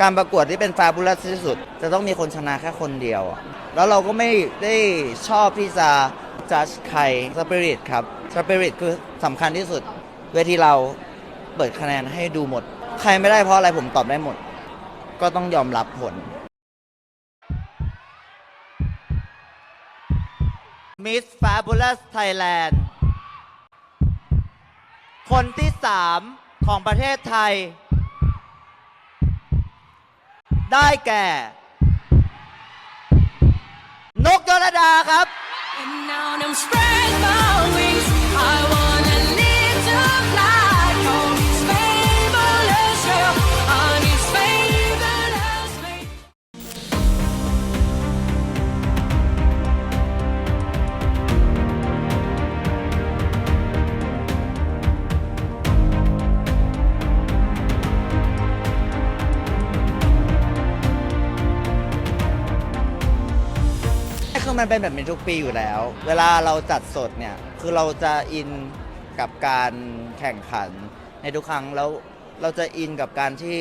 การประกวดที่เป็นฟาบูลัสที่สุด จะต้องมีคนชนะแค่คนเดียว แล้วเราก็ไม่ได้ชอบที่จะจัดใครสปิริตครับสปิริตคือสำคัญที่สุด เวทีเราเปิดคะแนนให้ดูหมด ใครไม่ได้เพราะอะไรผมตอบได้หมด ก็ต้องยอมรับผล Miss Fabulous Thailand คนที่สามของประเทศไทย ได้แก่ นกยลดาครับ And now I'm spread my คือมันเป็นแบบนี้ทุกปีอยู่แล้ว เวลาเราจัดสดเนี่ย คือเราจะอินกับการแข่งขันในทุกครั้งแล้วเราจะอินกับการที่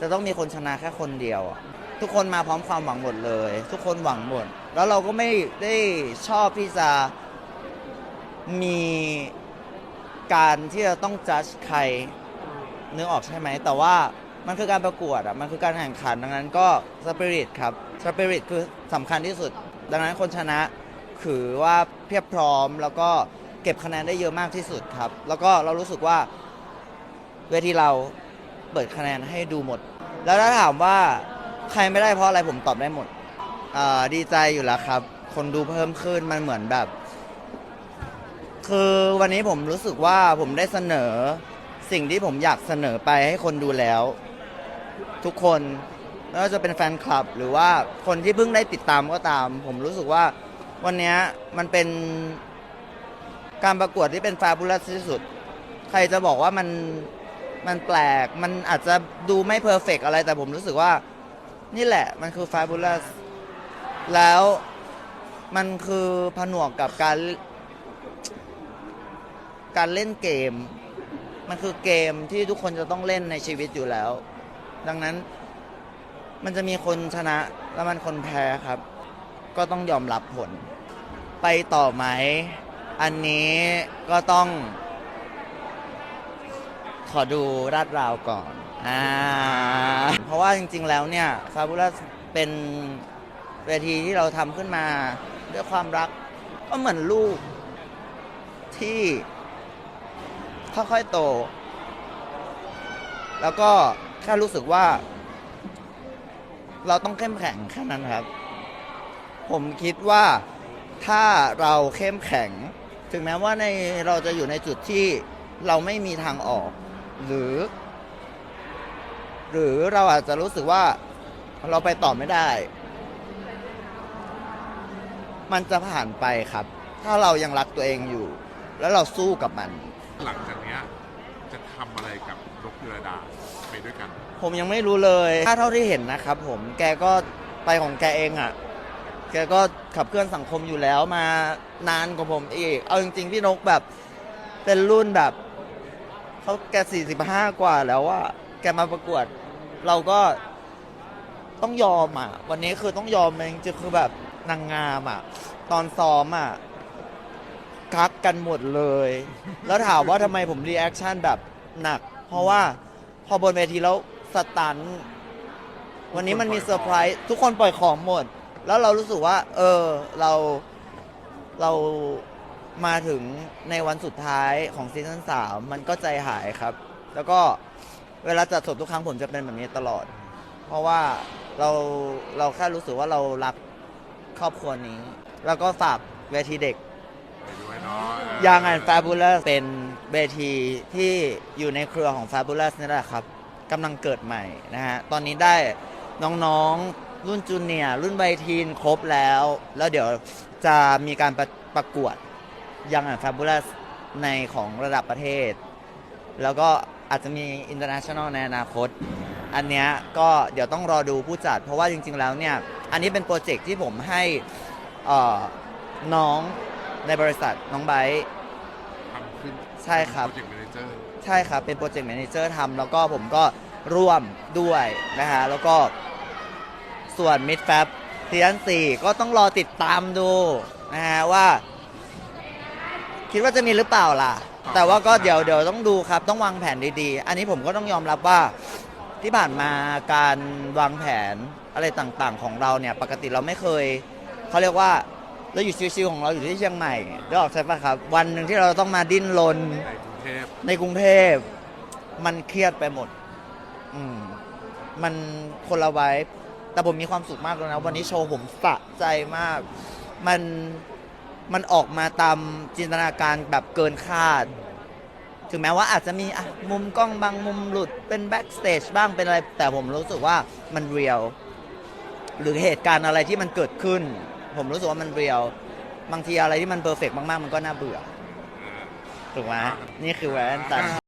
จะต้องมีคนชนะแค่คนเดียวอะทุกคนมาพร้อมความหวังหมดเลย ทุกคนหวังหมด แล้วเราก็ไม่ได้ชอบที่จะมีการที่จะต้องจัดใครนึกออกใช่ไหม แต่ว่ามันคือการประกวดอะ มันคือการแข่งขันดังนั้นก็สปิริตครับสปิริตคือสำคัญที่สุด ดังนั้นคนชนะคือว่าเพียบพร้อมแล้วก็เก็บคะแนนได้เยอะมากที่สุดครับ แล้วก็เรารู้สึกว่าเวทีเราเปิดคะแนนให้ดูหมด แล้วถ้าถามว่าใครไม่ได้เพราะอะไรผมตอบได้หมดดีใจอยู่แล้วครับ คนดูเพิ่มขึ้นมันเหมือนแบบ คือวันนี้ผมรู้สึกว่าผมได้เสนอสิ่งที่ผมอยากเสนอไปให้คนดูแล้ว ทุกคน ไม่ว่าจะเป็นแฟนคลับหรือว่าคนที่เพิ่งได้ติดตามก็ตาม ผมรู้สึกว่าวันนี้มันเป็นการประกวดที่เป็นฟาบูลัสที่สุด ใครจะบอกว่ามันมันแปลก มันอาจจะดูไม่เพอร์เฟกอะไร แต่ผมรู้สึกว่า นี่แหละมันคือฟาบูลัสแล้วมันคือผนวกกับการ การเล่นเกม มันคือเกมที่ทุกคนจะต้องเล่นในชีวิตอยู่แล้ว ดังนั้น มันจะมีคนชนะแล้วมันคนแพ้ครับ ก็ต้องยอมรับผล ไปต่อไหม อันนี้ก็ต้อง ขอดูราดราวก่อนอ่าเพราะว่าจริง ๆ แล้วเนี่ยฟาบูลัสเป็นเวทีที่เราทำขึ้นมา ด้วยความรักก็เหมือนลูกที่ค่อยๆโต แล้วก็แค่รู้สึกว่า เราต้องเข้มแข็งแค่นั้นครับ ผมคิดว่าถ้าเราเข้มแข็ง ถึงแม้ว่าในเราจะอยู่ในจุดที่เราไม่มีทางออก หรือ หรือเราอาจจะรู้สึกว่าเราไปต่อไม่ได้ มันจะผ่านไปครับ ถ้าเรายังรักตัวเองอยู่ แล้วเราสู้กับมัน หลังจากเนี้ย จะทำอะไรกับนกยุรดาไปด้วยกัน ผมยังไม่รู้เลยถ้าเท่าที่เห็นนะครับผมแกก็ไปของแกเองอะ่ะ แกก็ขับเคลื่อนสังคมอยู่แล้วมานานกว่าผมอีก เอาจริงๆพี่นกแบบเป็นรุ่นแบบเขาแก45กว่าแล้วอะแกมาประกวด เราก็ต้องยอมอะ วันนี้คือต้องยอมจริงๆคือแบบนางงามอะ ตอนซ้อมอะ กักกันหมดเลย แล้วถามว่าทำไมผมรีแอคชั่นแบบหนัก เพราะว่าพอบนเวทีแล้วสตัน วันนี้มันมีเซอร์ไพรส์ทุกคนปล่อยของหมด แล้วเรารู้สึกว่า เออเราเรามาถึงในวันสุดท้ายของซีซั่นสามมันก็ใจหายครับ แล้วก็เวลาจัดสดทุกครั้งผมจะเป็นแบบนี้ตลอด เพราะว่าเราเราแค่รู้สึกว่าเรารักครอบครัวนี้ แล้วก็ฝากเวทีเด็ก ยังไง Fabulous เป็นเวทีที่อยู่ในเครือของ Fabulous นี่แหละครับกำลังเกิดใหม่นะฮะ ตอนนี้ได้น้องๆ รุ่นจูเนียร์รุ่นไบทีนครบแล้ว แล้วเดี๋ยวจะมีการประประกวดยังไง Fabulous ในของระดับประเทศ แล้วก็อาจจะมี international ในอนาคต อันเนี้ยก็เดี๋ยวต้องรอดูผู้จัด เพราะว่าจริง ๆ แล้วเนี่ย อันนี้เป็นโปรเจกต์ที่ผมให้น้องในบริษัทน้องไบร์ท ใช่ครับ โปรเจกต์แมเนเจอร์ใช่ครับ เป็นโปรเจกต์แมเนเจอร์ทำแล้วก็ผมก็ร่วมด้วยนะฮะ แล้วก็ส่วนมิดแฟบซีซั่น4ก็ต้องรอติดตามดูนะฮะว่า คิดว่าจะมีหรือเปล่าล่ะ แต่ว่าก็เดี๋ยวเดี๋ยวต้องดูครับ ต้องวางแผนดีๆ อันนี้ผมก็ต้องยอมรับว่าที่ผ่านมาการวางแผนอะไรต่างๆ ของเราเนี่ย ปกติเราไม่เคยเขาเรียกว่า เราอยู่ชิวๆของเราอยู่ที่เชียงใหม่ได้ออกใช่ปะครับ วันหนึ่งที่เราต้องมาดิ้นรนในกรุงเทพในกรุงเทพ มันเครียดไปหมด อืมมันคนละไว้แต่ผมมีความสุขมากเลยนะ วันนี้โชว์ผมสะใจมาก มันมันออกมาตามจินตนาการแบบเกินคาด ถึงแม้ว่าอาจจะมีอะมุมกล้องบางมุมหลุดเป็นแบ็กสเตจบ้างเป็นอะไร แต่ผมรู้สึกว่ามันเรียลหรือเหตุการณ์อะไรที่มันเกิดขึ้น ผมรู้สึกว่ามันเรียลบางทีอะไรที่มันเพอร์เฟกมากๆ มันก็น่าเบื่อถูกไหมนี่คือแวนตัน